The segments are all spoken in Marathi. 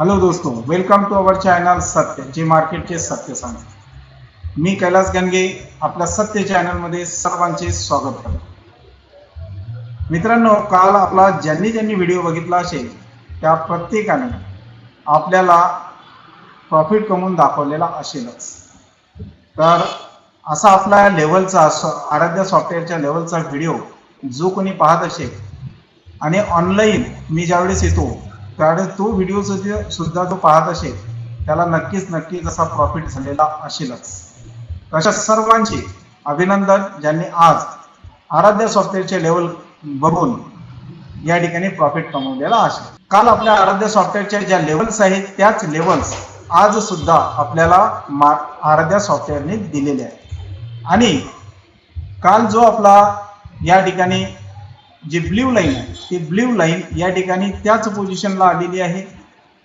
हॅलो दोस्तों वेलकम टू अवर चॅनल सत्य जे मार्केटचे सत्य सांगते. मी कैलास गणगे आपल्या सत्य चॅनलमध्ये सर्वांचे स्वागत करतो. मित्रांनो काल आपला ज्यांनी ज्यांनी व्हिडिओ बघितला असेल त्या प्रत्येकाने आपल्याला प्रॉफिट कमवून दाखवलेला असेलच. तर असा आपला लेवलचा आराध्य सॉफ्टवेअरच्या लेवलचा व्हिडिओ जो कोणी पाहत असेल आणि ऑनलाईन मी ज्यावेळेस येतो त्यावेळेस तो व्हिडिओ सुद्धा जो पाहत असेल त्याला नक्कीच नक्कीच असा प्रॉफिट झालेला असेलच. अशा सर्वांचे अभिनंदन ज्यांनी आज आराध्य सॉफ्टवेअरचे लेवल बघून या ठिकाणी प्रॉफिट कमवलेला असेल. काल आपल्या आराध्य सॉफ्टवेअरच्या ज्या लेवल्स आहेत त्याच लेवल्स आज सुद्धा आपल्याला मा आराध्य सॉफ्टवेअरने दिलेले आहे आणि काल जो आपला या ठिकाणी जी ब्ल्यू लाईन आहे ती ब्ल्यू लाईन या ठिकाणी त्याच पोझिशनला आलेली आहे.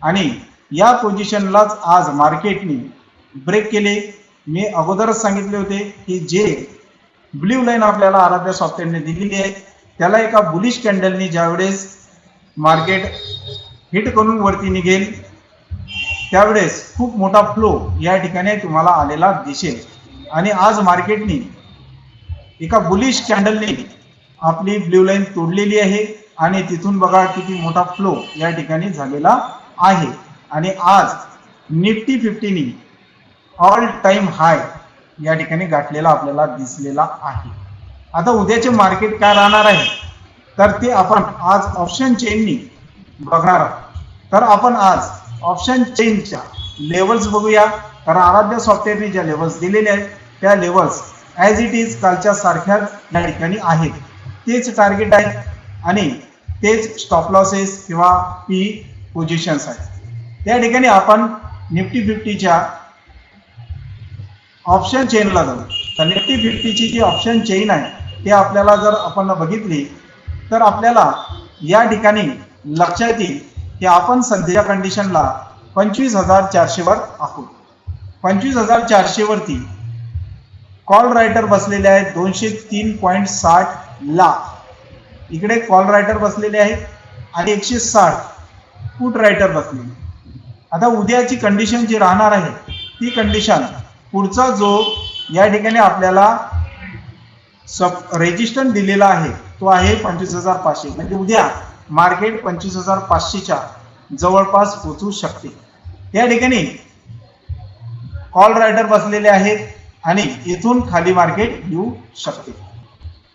आणि या पोझिशनलाच आज मार्केटने ब्रेक केले. मी अगोदरच सांगितले होते की जे ब्ल्यू लाईन आपल्याला आराध्या सॉफ्टवेअरने दिलेली आहे त्याला एका बुलिश कॅन्डलनी ज्यावेळेस मार्केट हिट करून वरती निघेल त्यावेळेस खूप मोठा फ्लो या ठिकाणी तुम्हाला आलेला दिसेल. आणि आज मार्केटने एका बुलिश कॅन्डलने आपली ब्ल्यू लाईन तोडलेली आहे आणि तिथून बघा किती मोठा फ्लो या ठिकाणी झालेला आहे. आणि आज निफ्टी फिफ्टीनी ऑल टाइम हाय या ठिकाणी गाठलेला आपल्याला दिसलेला आहे. आता उद्याचे मार्केट काय राहणार आहे? तर ते आपण आज ऑप्शन चेननी बघणार आहोत. तर आपण आज ऑप्शन चेनच्या लेवल्स बघूया. तर आराध्य सॉफ्टवेअरने ज्या लेवल्स दिलेल्या आहेत त्या लेवल्स ॲज इट इज कालच्या सारख्याच या ठिकाणी आहेत. तेच टार्गेट आहेत आणि तेच स्टॉप लॉसेस किंवा पी पोझिशन्स आहेत. त्या ठिकाणी आपण निफ्टी फिफ्टीच्या ऑप्शन चेनला जाऊ. तर निफ्टी फिफ्टीची जी ऑप्शन चेन आहे ते आपल्याला जर आपण बघितली तर आपल्याला या ठिकाणी लक्षात येईल की आपण सध्याच्या कंडिशनला पंचवीस हजार चारशेवर आहोत. पंचवीस हजार चारशेवरती कॉल रायटर बसलेले आहेत दोनशे तीन पॉईंट साठ लाख. इकडे कॉल रायटर बसलेले आहेत आणि एकशे साठ फूट रायटर बसलेले आता उद्याची कंडिशन जी राहणार आहे ती कंडिशन पुढचा जो या ठिकाणी आपल्याला सब रेजिस्टन दिलेला आहे तो आहे पंचवीस हजार पाचशे. म्हणजे उद्या मार्केट पंचवीस हजार पाचशेच्या जवळपास पोचू शकते. या ठिकाणी कॉल रायडर बसलेले आहेत आणि इथून खाली मार्केट येऊ शकते.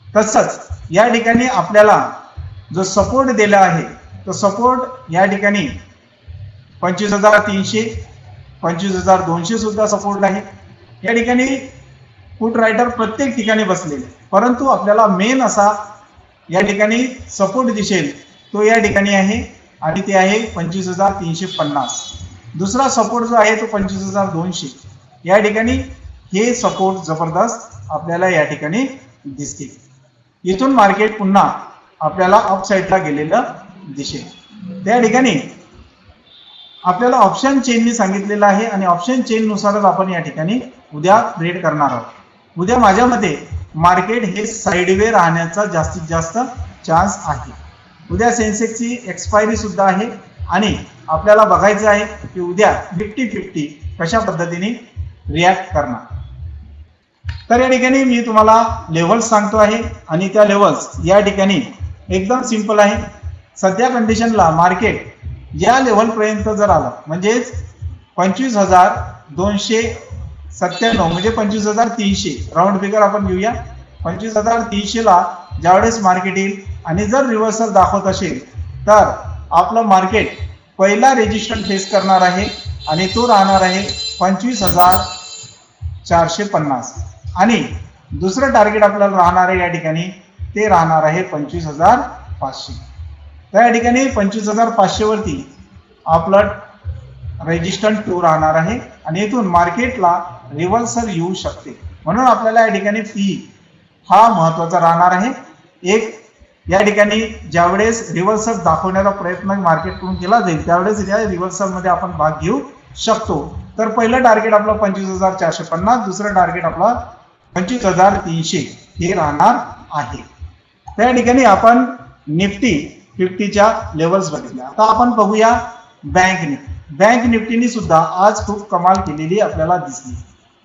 तसंच या ठिकाणी आपल्याला जो सपोर्ट दिला आहे तो सपोर्ट या ठिकाणी पंचवीस हजार तीनशे पंचवीस हजार दोनशे सुद्धा सपोर्ट आहे. या ठिकाणी फूट रायटर प्रत्येक ठिकाणी बसलेले परंतु आपल्याला मेन असा या ठिकाणी सपोर्ट दिसेल तो या ठिकाणी आहे आणि ते आहे पंचवीस हजार तीनशे पन्नास. दुसरा सपोर्ट जो आहे तो पंचवीस हजार दोनशे. या ठिकाणी हे सपोर्ट जबरदस्त आपल्याला या ठिकाणी दिसतील. इथून मार्केट पुन्हा आपल्याला अप साईडला गेलेलं दिसेल. त्या ठिकाणी आपल्याला ऑप्शन चेननी सांगितलेलं आहे आणि ऑप्शन चेन नुसारच आपण या ठिकाणी उद्या ट्रेड करणार आहोत. उद्या माझ्या मते मार्केट हे साईडवे राहण्याचा जास्तीत जास्त चान्स आहे. उद्या सेन्सेक्सची एक्सपायरी सुद्धा आहे आणि आपल्याला बघायचं आहे की उद्या फिफ्टी फिफ्टी कशा पद्धतीने रिॲक्ट करणार. तर या ठिकाणी मी तुम्हाला लेवल्स सांगतो आहे आणि त्या लेवल्स या ठिकाणी एकदम सिंपल आहे. सध्या कंडिशनला मार्केट या लेवलपर्यंत जर आलं म्हणजेच पंचवीस हजार दोनशे सत्त्याण्णव म्हणजे पंचवीस हजार तीनशे राऊंड फिगर आपण घेऊया. पंचवीस हजार तीनशेला ज्यावेळेस मार्केट येईल आणि जर रिव्हर्सल दाखवत असेल तर आपलं मार्केट पहिला रेजिस्टन्स फेस करणार आहे आणि तो राहणार आहे पंचवीस हजार चारशे पन्नास. आणि दुसरं टार्गेट आपल्याला राहणार आहे या ठिकाणी ते राहणार आहे पंचवीस हजार पाचशे. तर या ठिकाणी पंचवीस हजार पाचशेवरती आपला रेजिस्टंट टू राहणार आहे आणि इथून मार्केटला रिव्हर्सल येऊ शकते. म्हणून आपल्याला या ठिकाणी फी हा महत्त्वाचा राहणार आहे. एक या ठिकाणी ज्यावेळेस रिव्हर्सल दाखवण्याचा प्रयत्न मार्केटकडून केला जाईल त्यावेळेस या रिव्हर्सलमध्ये आपण भाग घेऊ शकतो. तर पहिलं टार्गेट आपलं पंचवीस हजार चारशे पन्नास दुसरं टार्गेट आपला पंचवीस हजार तीनशे हे राहणार आहे. त्या ठिकाणी आपण निफ्टी फिफ्टीच्या लेवल्स बघितल्या. आता आपण बघूया बँक निफ्टी. बँक निफ्टीने सुद्धा आज खूप कमाल केलेली आपल्याला दिसली.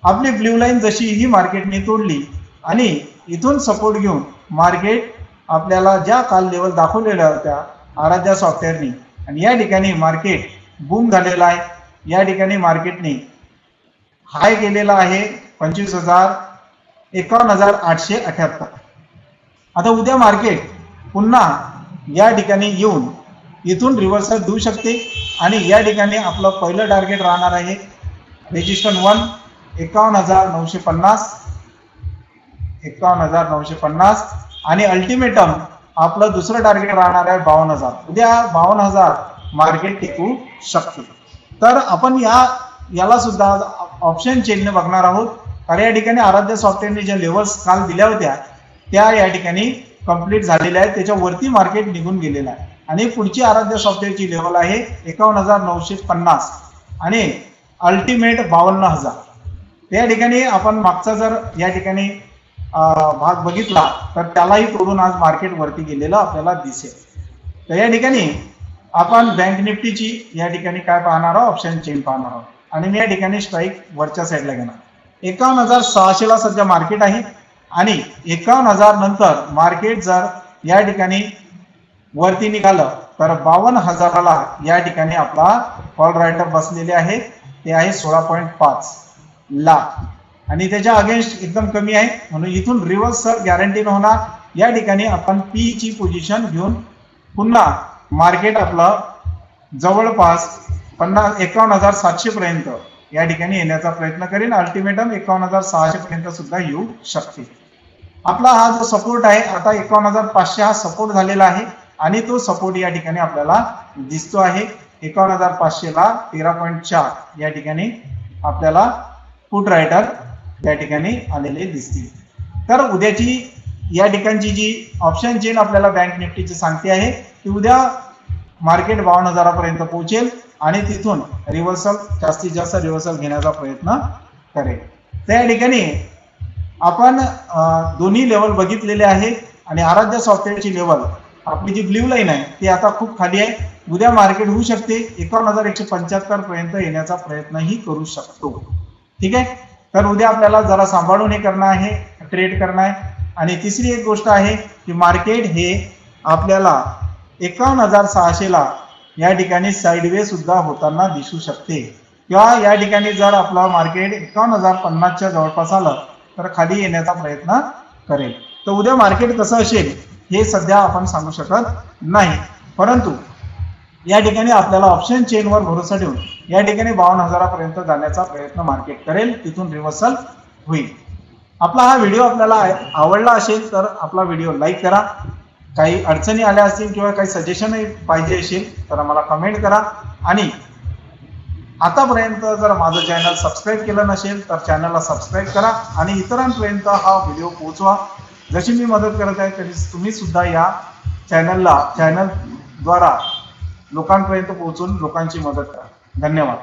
आपली ब्ल्यू लाईन जशी ही मार्केटने तोडली आणि इथून सपोर्ट घेऊन मार्केट आपल्याला ज्या काल लेवल दाखवलेल्या होत्या आराध्या सॉफ्टवेअरनी आणि या ठिकाणी मार्केट बूम झालेला आहे. या ठिकाणी मार्केटने हाय केलेला आहे पंचवीस हजार एकावन्न हजार आठशे अठ्याहत्तर. आता उद्या मार्केट पुन्हा या ठिकाणी येऊन इथून रिव्हर्सल देऊ शकते आणि या ठिकाणी आपलं पहिलं टार्गेट राहणार आहे रेजिस्टन वन एकावन्न हजार नऊशे पन्नास एकावन्न हजार नऊशे पन्नास आणि अल्टिमेटम आपलं दुसरं टार्गेट राहणार आहे बावन्न हजार. उद्या बावन्न हजार मार्केट टिकू शकते. तर आपण या याला सुद्धा ऑप्शन चेनने बघणार आहोत. कारण या ठिकाणी आराध्य सॉफ्टवेअरने ज्या लेवल्स काल दिल्या होत्या त्या या ठिकाणी कंप्लीट झालेल्या आहेत. त्याच्यावरती मार्केट निघून गेलेलं आहे. आणि पुढची आराध्य सॉफ्टवेअरची लेवल आहे एकावन्न हजार नऊशे पन्नास आणि अल्टिमेट बावन्न हजार. त्या ठिकाणी आपण मागचा जर या ठिकाणी भाग बघितला तर त्यालाही तोडून आज मार्केट वरती गेलेलं आपल्याला दिसेल. तर या ठिकाणी आपण बँक निफ्टीची या ठिकाणी काय पाहणार आहोत? ऑप्शन चेन पाहणार आहोत. आणि मी या ठिकाणी स्ट्राईक वरच्या साईडला घेणार. एकावन्न हजार सहाशेला सध्या मार्केट आहे. आणि एकावन्न हजार नंतर मार्केट जर या ठिकाणी वरती निघालं तर बावन्न हजाराला या ठिकाणी आपला कॉल रायटर बसलेले आहे ते आहे सोळा पॉईंट पाच लाख आणि त्याच्या अगेन्स्ट एकदम कमी आहे. म्हणून इथून रिव्हर्स सर गॅरंटी होणार. या ठिकाणी आपण पी ची पोझिशन घेऊन पुन्हा मार्केट आपलं जवळपास पन्नास एकावन्न हजार सातशे पर्यंत या ठिकाणी येण्याचा प्रयत्न करेन. अल्टिमेटम एकावन्न हजार सहाशे पर्यंत सुद्धा येऊ शकते. आपला हा जो सपोर्ट आहे आता एकावन्न हजार पाचशे हा सपोर्ट झालेला आहे आणि तो सपोर्ट या ठिकाणी आपल्याला दिसतो आहे. एकावन्न हजार पाचशे ला तेरा पॉईंट चार या ठिकाणी आपल्याला फुट रायटर या ठिकाणी आलेले दिसतील. तर उद्याची या ठिकाणची जी ऑप्शन चेन आपल्याला बँक निफ्टीची सांगते आहे ती उद्या मार्केट बावन्न हजारापर्यंत पोहोचेल आणि तिथून रिव्हर्सल जास्तीत जास्त रिव्हर्सल घेण्याचा प्रयत्न करेल. त्या ठिकाणी आपण दोन्ही लेवल बघितलेले आहे आणि आराध्य सॉफ्टवेअरची लेवल आपली जी ब्ल्यू लाईन आहे ती आता खूप खाली आहे. उद्या मार्केट होऊ शकते. एकावन्न हजार एकशे पंच्याहत्तर पर्यंत येण्याचा प्रयत्नही करू शकतो. ठीक आहे? तर उद्या आपल्याला जरा सांभाळून हे करणं आहे ट्रेड करणं आहे. आणि तिसरी एक गोष्ट आहे की मार्केट हे आपल्याला एकावन्न हजार सहाशेला या ठिकाणी साईडवे सुद्धा होताना दिसू शकते. किंवा या ठिकाणी जर आपला मार्केट एकावन्न हजार पन्नासच्या जवळपास आलं तर खाली येण्याचा प्रयत्न करेल. तर उद्या मार्केट कसं असेल हे सध्या आपण सांगू शकत नाही. परंतु या ठिकाणी आपल्याला ऑप्शन चेनवर भरोसा ठेवून या ठिकाणी बावन्न हजारापर्यंत जाण्याचा प्रयत्न मार्केट करेल. तिथून रिव्हर्सल होईल. आपला हा व्हिडिओ आपल्याला आवडला असेल तर आपला व्हिडिओ लाईक करा. काही अडचणी आल्या असतील किंवा काही सजेशनही पाहिजे असेल तर आम्हाला कमेंट करा. आणि आतापर्यंत जर माझं चॅनल सबस्क्राईब केलं नसेल तर चॅनलला सबस्क्राईब करा. आणि इतरांपर्यंत हा व्हिडिओ पोहोचवा. जशी मी मदत करत आहे तरी तुम्ही सुद्धा या चॅनलला चॅनलद्वारा लोकांपर्यंत पोहोचून लोकांची मदत करा. धन्यवाद.